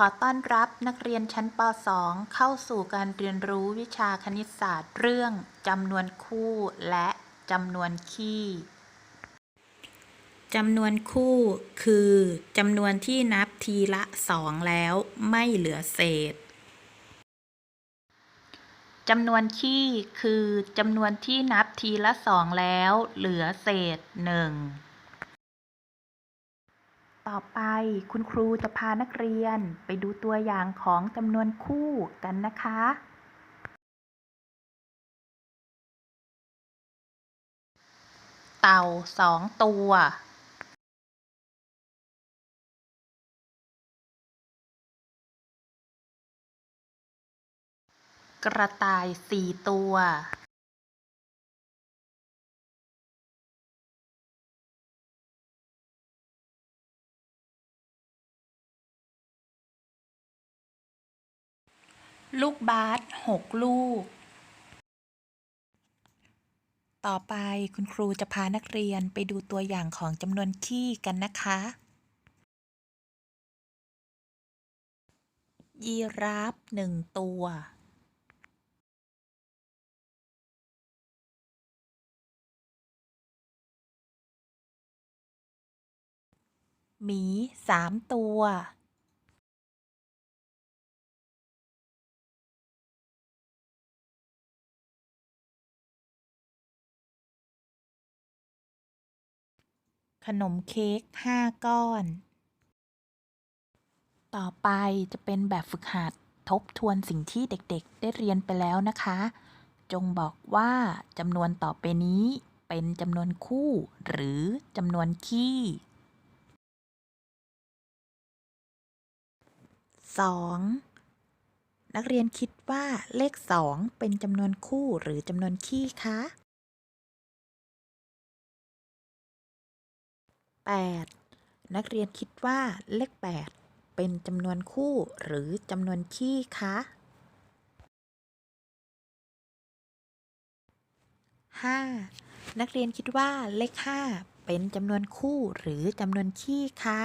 ขอต้อนรับนักเรียนชั้นป .2 เข้าสู่การเรียนรู้วิชาคณิตศาสตร์เรื่องจำนวนคู่และจำนวนคี่จำนวนคู่คือจำนวนที่นับทีละสองแล้วไม่เหลือเศษจำนวนคี่คือจำนวนที่นับทีละสองแล้วเหลือเศษหนึ่ง ต่อไปคุณครูจะพานักเรียนไปดูตัวอย่างของจำนวนคู่กันนะคะ เต่าสองตัว กระต่ายสี่ตัว ลูกบาสหกลูก ต่อไปคุณครูจะพานักเรียนไปดูตัวอย่างของจำนวนขี้กันนะคะ ยีราฟหนึ่งตัว หมีสามตัว ขนมเค้กห้าก้อน ต่อไปจะเป็นแบบฝึกหัดทบทวนสิ่งที่เด็กๆ ได้เรียนไปแล้วนะคะ จงบอกว่าจำนวนต่อไปนี้เป็นจำนวนคู่ หรือจำนวนคี่ 2. นักเรียนคิดว่าเลข 2 เป็นจำนวนคู่หรือจำนวนคี่คะ 8. นักเรียนคิดว่าเลข 8 เป็นจำนวนคู่หรือจำนวนคี่คะ 5. นักเรียนคิดว่าเลข 5 เป็นจำนวนคู่หรือจำนวนคี่คะ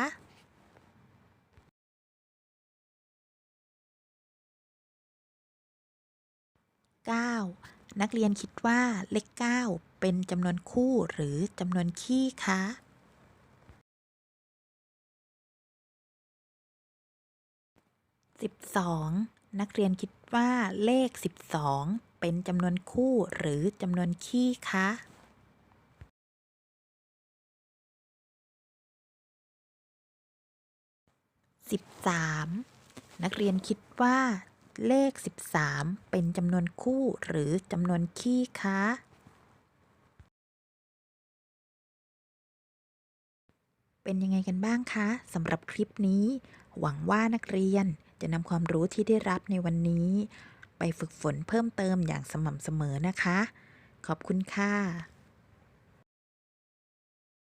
9. นักเรียนคิดว่าเลข 9 เป็นจำนวนคู่หรือจำนวนคี่คะ 12. นักเรียนคิดว่าเลข 12 เป็นจำนวนคู่หรือจำนวนคี่คะ 13. นักเรียนคิดว่า เลข 13 เป็นจำนวนคู่หรือจำนวนคี่คะเป็นยังไงกันบ้างคะสำหรับคลิปนี้ หวังว่านักเรียน จะนำความรู้ที่ได้รับในวันนี้ ไปฝึกฝนเพิ่มเติมอย่างสม่ำเสมอนะคะ ขอบคุณค่ะ